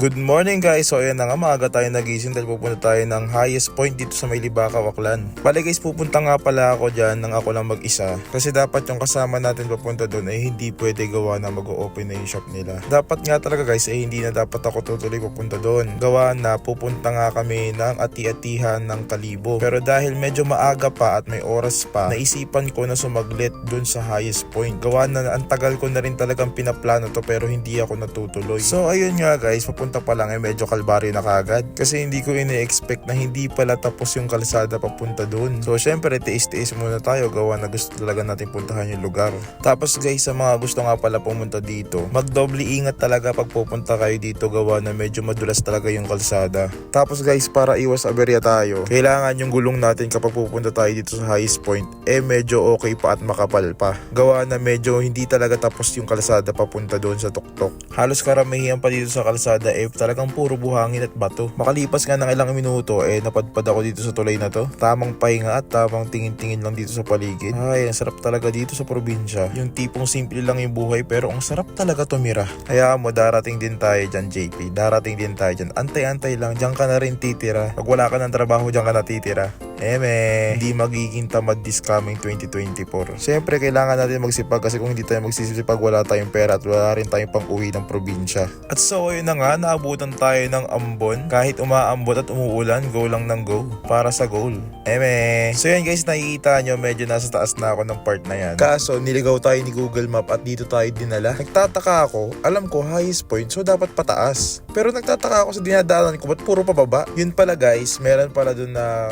Good morning guys! So ayan na nga, maaga tayo nagising dahil pupunta tayo ng highest point dito sa may Libaka, Waklan. Bale guys, pupunta nga pala ako dyan nang ako lang mag-isa. Kasi dapat yung kasama natin papunta doon ay hindi pwede gawa na mag-open na yung shop nila. Dapat nga talaga guys ay hindi na dapat ako tutuloy pupunta doon. Gawa na pupunta nga kami ng ati-atihan ng Kalibo. Pero dahil medyo maaga pa at may oras pa, naisipan ko na sumaglit doon sa highest point. Gawa na ang tagal ko na rin talagang pinaplano to pero hindi ako natutuloy. So ayun nga guys, papunta pa lang ay medyo kalbaryo na kagad. Kasi hindi ko ini-expect na hindi pala tapos yung kalsada papunta doon. So syempre tiis-tiis muna tayo gawa na gusto talaga natin puntahan yung lugar. Tapos guys sa mga gusto nga pala pumunta dito, magdoble ingat talaga pag pupunta kayo dito gawa na medyo madulas talaga yung kalsada. Tapos guys para iwas aberya tayo, kailangan yung gulong natin kapag pupunta tayo dito sa highest point eh medyo okay pa at makapal pa. Gawa na medyo hindi talaga tapos yung kalsada papunta doon sa tuktok. Halos karamihan pa dito sa kalsada eh talagang puro buhangin at bato. Makalipas nga ng ilang minuto eh napadpad ako dito sa tulay na to. Tamang pahinga at tamang tingin-tingin lang dito sa paligid. Ay, ang sarap talaga dito sa probinsya. Yung tipong simple lang yung buhay pero ang sarap talaga tumira. Kaya mo darating din tayo dyan JP. Darating din tayo dyan. Antay-antay lang. Diyan ka na rin titira. Pag wala ka ng trabaho, diyan ka na titira. Eme, hindi magiging tamad this coming 2024. Siyempre, kailangan natin magsipag kasi kung hindi tayo magsisipag, wala tayong pera at wala rin tayong pang uwi ng probinsya. At so, ayun na nga, naabutan tayo ng ambon. Kahit umaambot at umuulan, go lang ng go para sa goal. Eme. So yan guys, nakikita nyo, medyo nasa taas na ako ng part na yan. Kaso, niligaw tayo ni Google Map at dito tayo dinala. Nagtataka ako, alam ko highest point, so dapat pataas. Pero nagtataka ako sa dinadaanan ko, ba't puro pababa? Yun pala guys, meron pala dun na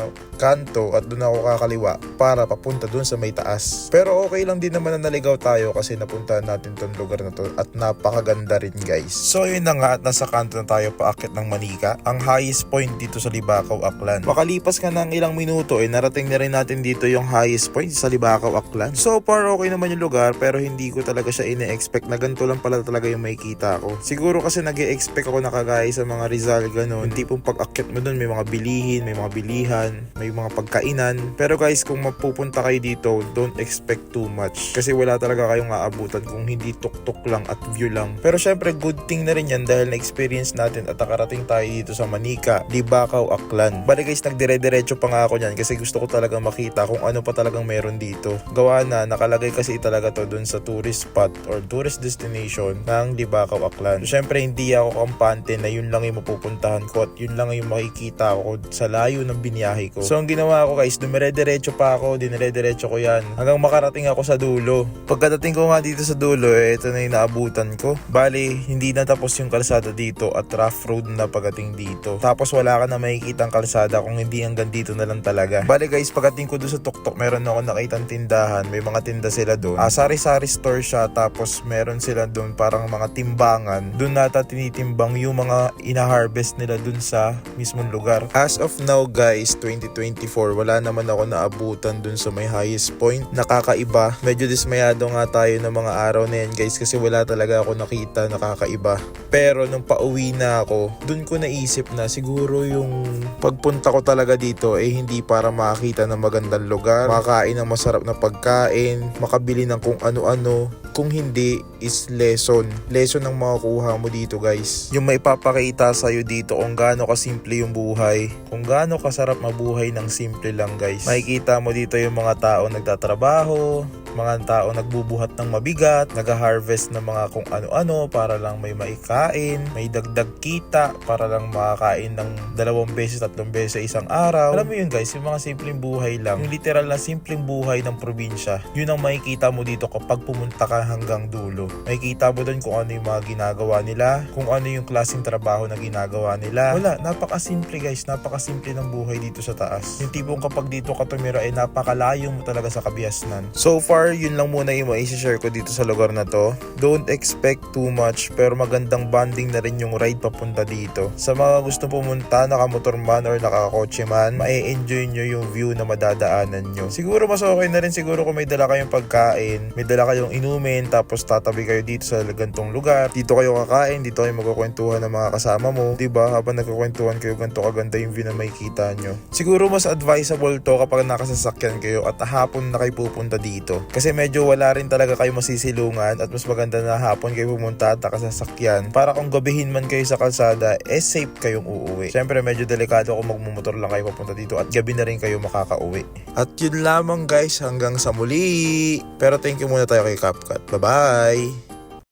kanto at doon ako kakaliwa para papunta doon sa may taas. Pero okay lang din naman na naligaw tayo kasi napuntahan natin tong lugar na to at napakaganda rin guys. So yun na nga at nasa kanto na tayo paakit ng Manika, ang highest point dito sa Libakaw, Aklan. Makalipas ka ng ilang minuto eh narating na rin natin dito yung highest point sa Libakaw, Aklan. So far okay naman yung lugar pero hindi ko talaga siya ine-expect na ganito lang pala talaga yung makikita ko. Siguro kasi nag expect ako na kagaya sa mga Rizal ganun. Yung tipong pag-akit mo dun may mga bilihin, may mga bilihan, may mga pagkainan. Pero guys, kung mapupunta kayo dito, don't expect too much. Kasi wala talaga kayong aabutan kung hindi tuk-tuk lang at view lang. Pero syempre, good thing na rin yan dahil na-experience natin at nakarating tayo dito sa Manika, Libakaw, Aklan. Bali guys, nagdire-diretso pa nga ako niyan kasi gusto ko talaga makita kung ano pa talagang meron dito. Gawa na, nakalagay kasi talaga to dun sa tourist spot or tourist destination ng Libakaw, Aklan. Syempre, hindi ako kampante na yun lang yung mapupuntahan ko at yun lang yung makikita ko sa layo ng biniyahe ko. So, ang ginawa ko guys, dumire-diretso pa ako, dinire-diretso ko yan hanggang makarating ako sa dulo. Pagkadating ko nga dito sa dulo, eh, ito na yung naabutan ko. Bali, hindi na tapos yung kalsada dito at rough road na pagdating dito. Tapos wala ka na makikita ang kalsada kung hindi hanggang dito na lang talaga. Bali guys, pagdating ko doon sa tuktok, meron ako nakitang tindahan. May mga tinda sila doon. Ah, sari-sari store siya, tapos meron sila doon parang mga timbangan. Doon nata tinitimbang yung mga ina-harvest nila doon sa mismong lugar. As of now guys, 2024, wala naman ako naabutan doon sa may highest point. Nakakaiba. Medyo dismayado nga tayo ng mga araw na yan guys kasi wala talaga ako nakita nakakaiba. Pero nung pauwi na ako, doon ko naisip na siguro yung pagpunta ko talaga dito eh hindi para makakita ng magandang lugar, makain ng masarap na pagkain, makabili ng kung ano-ano. Kung hindi is lesson. Lesson ang makukuha mo dito guys. Yung may papakita sa'yo dito kung gaano kasimple yung buhay. Kung gaano kasarap mabuhay ng simple lang guys. Makikita mo dito yung mga tao nagtatrabaho, mga tao nagbubuhat ng mabigat, nag-harvest ng mga kung ano-ano para lang may maikain, may dagdag kita para lang makakain ng dalawang beses, tatlong beses sa isang araw. Alam mo yun guys, yung mga simpleng buhay lang, yung literal na simpleng buhay ng probinsya, yun ang makikita mo dito kapag pumunta ka hanggang dulo. Makikita mo doon kung ano yung mga ginagawa nila, kung ano yung klaseng trabaho na ginagawa nila. Wala, napakasimple guys, napakasimple ng buhay dito sa taas. Yung tipong kapag dito ka tumira ay napakalayo mo talaga sa kabiasnan. So far, yun lang muna yung maisi-share ko dito sa lugar na to. Don't expect too much pero magandang bonding na rin yung ride papunta dito. Sa mga gusto pumunta, nakamotor man or nakakotse man, ma-enjoy nyo yung view na madadaanan nyo. Siguro mas okay na rin siguro kung may dala kayong pagkain, may dala kayong inumin, tapos tatabi kayo dito sa gantong lugar. Dito kayo kakain, dito kayo magkukwentuhan ng mga kasama mo. ba Habang nagkukwentuhan kayo, ganito kaganda yung view na makikita nyo. Siguro mas advisable to kapag nakasasakyan kayo at hapon na kayo pupunta dito. Kasi medyo wala rin talaga kayo masisilungan at mas maganda na hapon kayo pumunta at nakasasakyan para kung gabihin man kayo sa kalsada, eh safe kayong uuwi. Siyempre medyo delikado kung magmumotor lang kayo papunta dito at gabi na rin kayo makakauwi. At yun lamang guys hanggang sa muli. Pero thank you muna tayo kay CapCut. Bye-bye!